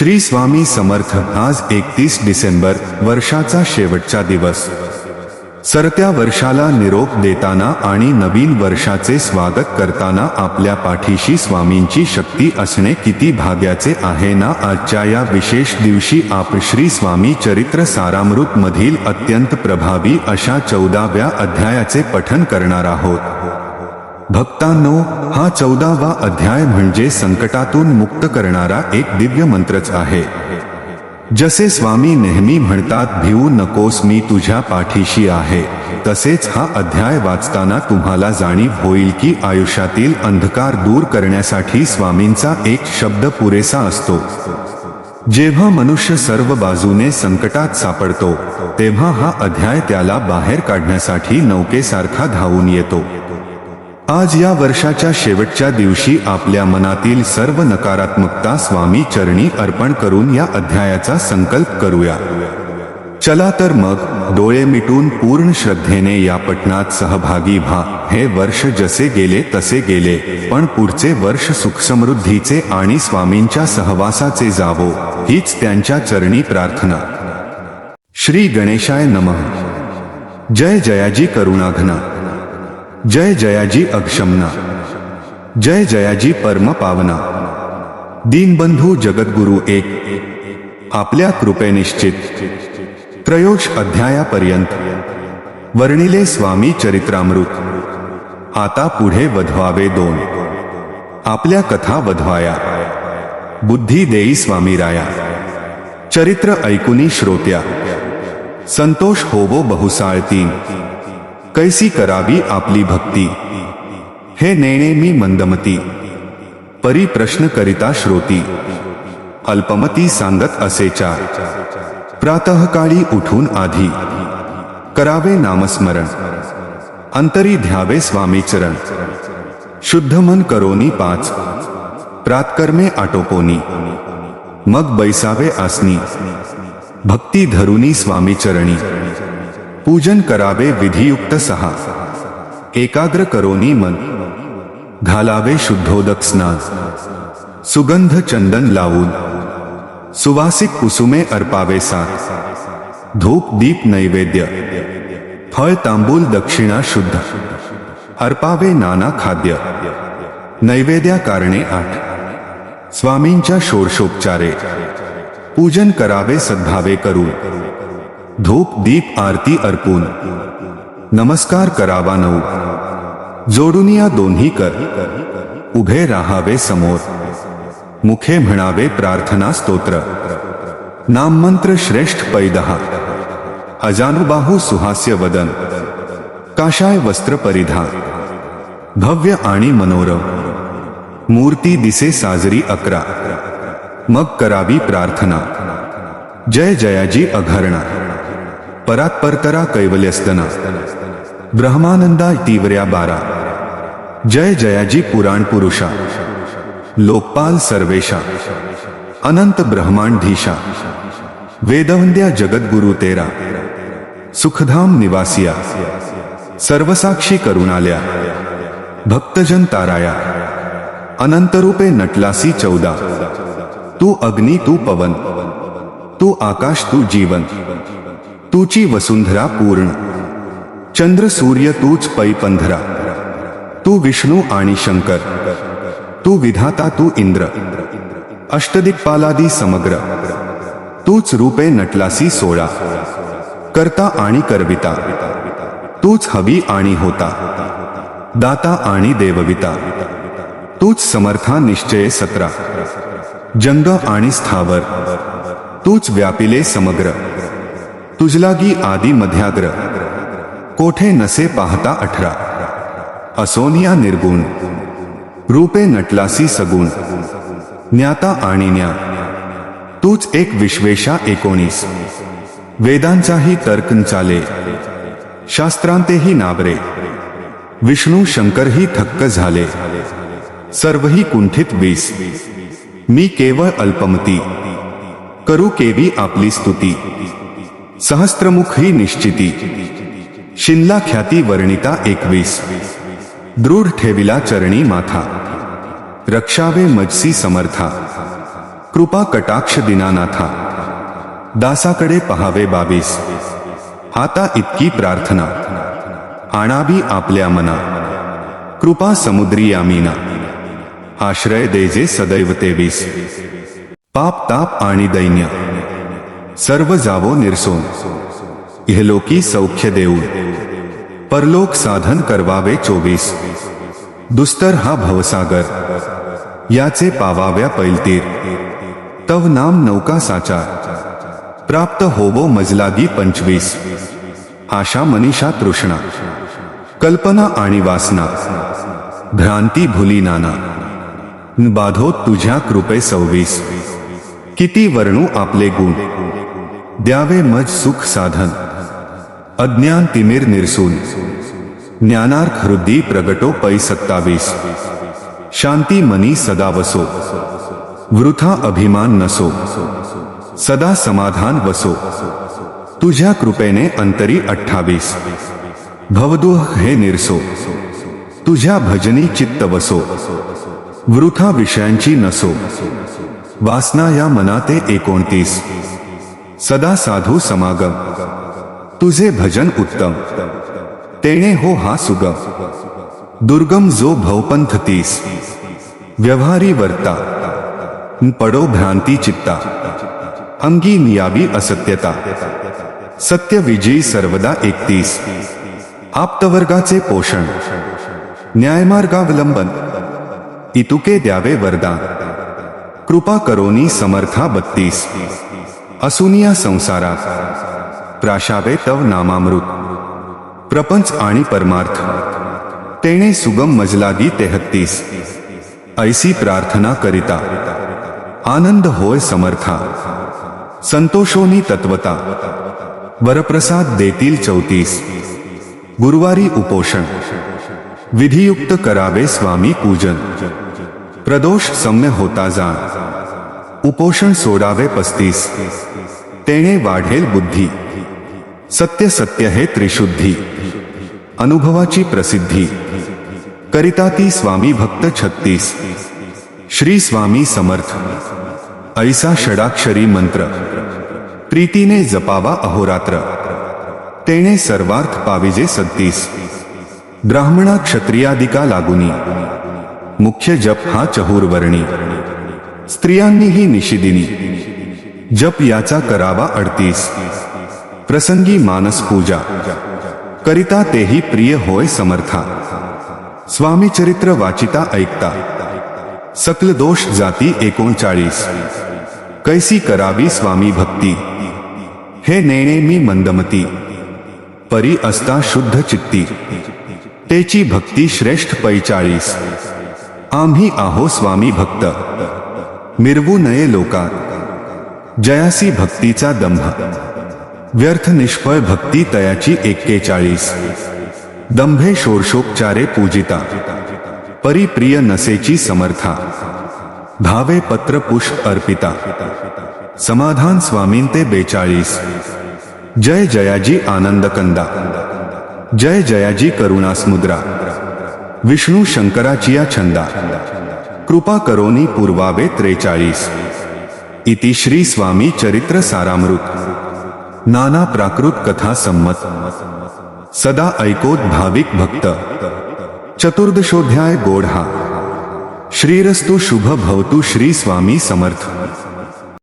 श्री स्वामी समर्थ आज एकतीस डिसेंबर वर्षाचा शेवटचा दिवस. सरत्या वर्षाला निरोप देताना आणि नवीन वर्षाचे स्वागत करताना आपल्या पाठीशी स्वामींची शक्ती असणे किती भाग्याचे आहे ना आजच्या या विशेष दिवशी आप श्री स्वामी चरित्र सारामृत मधील अत्यंत प्रभावी अशा चौदाव्या अध्यायाचे पठन करणार आहोत. भक्तांनो हा चौदावा अध्याय म्हणजे संकटातून मुक्त करणारा एक दिव्य मंत्रच आहे. जसे स्वामी नेहमी म्हणतात भिवू नकोस मी तुझ्या पाठीशी आहे. तसेच हा अध्याय वाचताना तुम्हाला जाणीव होईल की आयुष्यातील अंधकार दूर करण्यासाठी स्वामींचा एक शब्द पुरेसा असतो. जेव्हा मनुष्य सर्व बाजूने संकटात सापडतो तेव्हा हा अध्याय त्याला बाहेर काढण्यासाठी नौकेसारखा धावून येतो. आज या वर्षाच्या शेवटच्या दिवशी आपल्या मनातील सर्व नकारात्मकता स्वामी चरणी अर्पण करून या अध्यायाचा संकल्प करूया. चला तर मग डोळे मिटून पूर्ण श्रद्धेने या पटणात सहभागी व्हा. हे वर्ष जसे गेले तसे गेले पण पुढचे वर्ष सुखसमृद्धीचे आणि स्वामींच्या सहवासाचे जावो हीच त्यांच्या चरणी प्रार्थना. श्री गणेशाय नमः. जय जयाजी करुणाघना. जय जयाजी अक्षमना। जय जयाजी परम पावना। दीनबंधू जगद्गुरु एक। आपल्या कृपेनिश्चित त्रयोश अध्यायापर्यंत। वर्णिले स्वामी चरित्रामृत। आता पुढे वधवावे दोन। आपल्या कथा वधवाया। बुद्धी देई स्वामी राया। चरित्र ऐकुनी श्रोत्या। संतोष होवो बहुसाळती कैसी करावी आपली भक्ती? हे नेणे मी मंदमती परी प्रश्न करिता श्रोती. अल्पमती सांगत असेचा. प्रातःकाळी उठून आधी. करावे नामस्मरण. अंतरी ध्यावे स्वामी चरण शुद्ध मन करोनी पाच. प्रातकर्मे आटोपोनी. मग बैसावे आसनी. भक्ती धरुनी स्वामी चरणी पूजन करावे विधियुक्त सहा। एकाग्र करोनी मन। घालावे शुद्धोदक स्नान। सुगंध चंदन लावून। सुवासिक कुसुमे अर्पावे सात धूप दीप नैवेद्य। फळ तांबूल दक्षिणा शुद्ध। अर्पावे नाना खाद्य। नैवेद्या कारणे आठ। स्वामींच्या षोडशोपचारे पूजन करावे सद्भावे करून। धूप, दीप, आरती अर्पून नमस्कार करावा नऊ। जोडून या दोन्ही कर। उभे राहावे समोर। मुखे म्हणावे प्रार्थना स्तोत्र। नाममंत्र श्रेष्ठ पैदहा। अजानुबाहू सुहास्य वदन। काशाय वस्त्र परिधान भव्य आणि मनोरम। मूर्ती दिसे साजरी अकरा। मग करावी प्रार्थना। जय जयाजी अघरणा परात्परतरा कैवल्यस्तना ब्रह्मानंदा तीव्र्या बारा। जय जयाजी पुराण पुरुषा। लोकपाल सर्वेशा। अनंत ब्रह्मांडधीशा वेदवंद्या जगद्गुरु तेरा। सुखधाम निवासिया। सर्वसाक्षी करुणाल्या। भक्तजन ताराया। अनंतरूपे नटलासी चौदा। तू अग्नि, तू पवन। तू आकाश, तू जीवन। तूची वसुंधरा पूर्ण. चंद्र सूर्य तूच पै पंधरा. तू विष्णू आणि शंकर. तू विधाता तू इंद्र. अष्टदिक्पालादी समग्र. तूच रूपे नटलासी सोळा. करता आणि करविता. तूच हवी आणि होता. दाता आणि देवविता. तूच समर्था निश्चय सतरा. जंग आणि स्थावर. तूच व्यापिले समग्र. तुझलागी आदी मध्याग्र. कोठे नसे पाहता अठरा. असोनिया निर्गुण. रूपे नटलासी सगुण. ज्ञाता आणि न्या तूच एक विश्वेशा एकोणीस. वेदांचाही तर्क चाले. शास्त्रांतेही नाबरे. विष्णू शंकरही थक्क झाले. सर्वही कुंठित वीस. मी केवळ अल्पमती. करू केवी आपली स्तुती. सहस्त्रमुख ही निश्चिती। शिनला ख्याती वर्णिता एकवीस। दृढ ठेविला चरणी माथा। रक्षावे मजसी समर्था। कृपा कटाक्ष दिनानाथा। दासाकडे पहावे बावीस। आता इतकी प्रार्थना। आणावी आपल्या मना। कृपा समुद्री यामीना। आश्रय देजे सदैव तेवीस। पाप ताप आणि दैन्य। सर्व जावो निरसोन. इहलोकी सौख्य देऊन. परलोक साधन करवावे चोवीस. दुस्तर हा भवसागर. याचे पावाव्या पैलतीर. तव नाम नौका साचार प्राप्त होवो मजलागी पंचवीस. आशा मनीषा तृष्णा. कल्पना आणि वासना. भ्रांती भुली नाना. बाधो तुझ्या कृपे सव्वीस. किती वर्णू आपले गुण. द्यावे मज सुख साधन अज्ञान तिमिर निरसून ज्ञानार्थ हृदी प्रगटो पै सत्तावीस शांति मनी सदा वसो वृथा अभिमान नसो सदा समाधान वसो तुझ्या कृपेने अंतरी अठ्ठावीस भवदुह हे निरसो तुझ्या भजनी चित्त वसो वृथा विषयांची नसो वासना या मनाते एकोणतीस सदा साधू समागम। तुझे भजन उत्तम। तेणे हो हा सुगम दुर्गम जो भवपंथ तीस। व्यवहारी वर्ता। पडो भ्रांती चित्ता। अंगी नियावी असत्यता। सत्य विजयी सर्वदा एकतीस। आप्तवर्गाचे पोषण। न्यायमार्गावलंबन इतुके द्यावे वरदान। कृपा करोनी समर्था बत्तीस। असुनिया संसारात प्राशावे तव नामामृत। प्रपंच आणि परमार्थ तेणे सुगम मजलागी तेहत्तीस। ऐसी प्रार्थना करिता आनंद होय समर्था। संतोषोनी तत्वता वरप्रसाद देतील चौतीस। गुरुवारी उपोषण विधियुक्त करावे स्वामी पूजन। प्रदोष सम्य होता जाण। उपोषण सोडावे पस्तीस। तेणे वाढेल बुद्धी. सत्य सत्य हे त्रिशुद्धी. अनुभवाची प्रसिद्धी. करिता ती स्वामी भक्त छत्तीस. श्री स्वामी समर्थ. ऐसा षडाक्षरी मंत्र. प्रीतीने जपावा अहोरात्र. तेणे सर्वार्थ पाविजे सत्तीस. ब्राह्मणा क्षत्रियादिका लागुनी. मुख्य जप हा चहुर्वर्णी. स्त्रियांनीही निशिदिनी जप याचा करावा अडतीस. प्रसंगी मानस पूजा. करिता तेही प्रिय होय समर्था. स्वामी चरित्र वाचिता ऐकता. सकल दोष जाती एकोणचाळीस. कैसी करावी स्वामी भक्ती? हे नेणे मी मंदमती. परी असता शुद्ध चित्ती. तेची भक्ती श्रेष्ठ पैचाळीस. आम्ही आहो स्वामी भक्त. मिरवू नये लोकात. जयासी भक्तीचा दंभ. व्यर्थ निष्फळ भक्ती तयाची एक्केचाळीस दंभे शोर्षोपचारे पूजिता. परिप्रिय नसेची समर्था. धावे पत्र पुष्प अर्पिता. समाधान स्वामींते बेचाळीस. जय जयाजी आनंद कंदा जय जयाजी करुणा समुद्रा विष्णू शंकराचिया छंदा. कृपा करोनी पूर्वावे त्रेचाळीस. इति श्री स्वामी चरित्र सारामृत। नाना प्राकृत कथा संमत सदा ऐकोत भाविक भक्त। चतुर्दशोध्याय गोढा श्रीरस्तु शुभ भवतु श्री स्वामी समर्थ।